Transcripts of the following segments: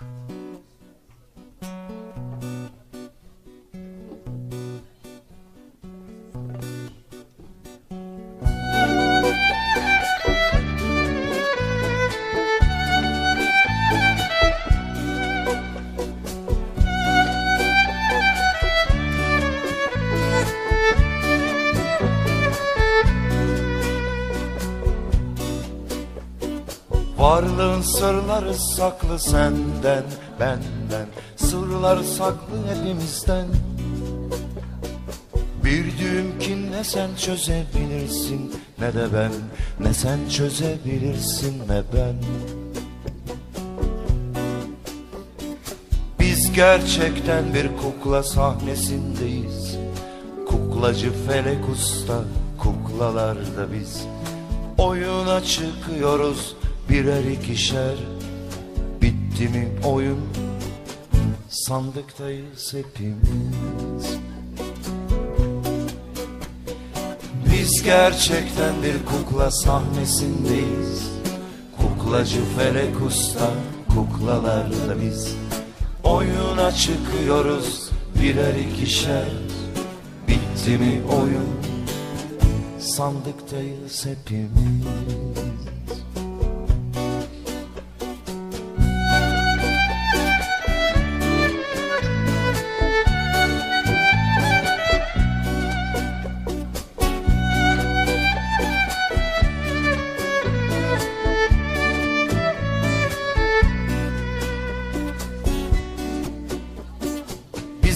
you Varlığın sırları saklı senden, benden. Sırlar saklı hepimizden Bir düğüm ne sen çözebilirsin Ne de ben, ne sen çözebilirsin ne ben. Biz gerçekten bir kukla sahnesindeyiz. Kuklacı felek usta, kuklalarda biz. Oyuna çıkıyoruz birer ikişer Bitti mi oyun? Sandıktayız hepimiz. Biz gerçekten bir kukla sahnesindeyiz. Kuklacı felek usta kuklalarda biz. Oyuna çıkıyoruz birer ikişer Bitti mi oyun? Sandıktayız hepimiz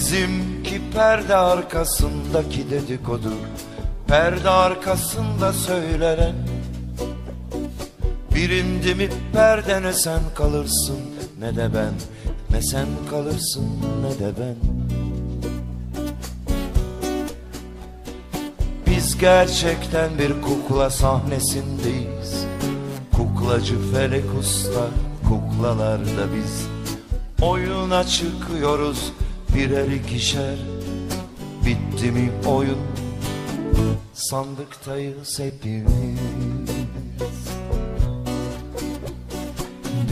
Bizimki perde arkasındaki dedikodu Perde arkasında söylenen. Birindi mi perde ne sen kalırsın ne de ben. Ne sen kalırsın ne de ben. Biz gerçekten bir kukla sahnesindeyiz. Kuklacı felek usta kuklalarda biz. Oyuna çıkıyoruz birer ikişer Bitti mi oyun? Sandıktayız hepimiz.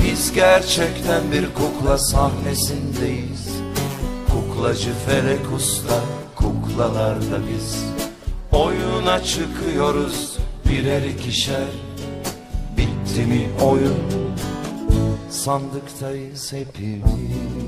Biz gerçekten bir kukla sahnesindeyiz. Kuklacı felek usta kuklalarda biz. Oyuna çıkıyoruz birer ikişer Bitti mi oyun? Sandıktayız hepimiz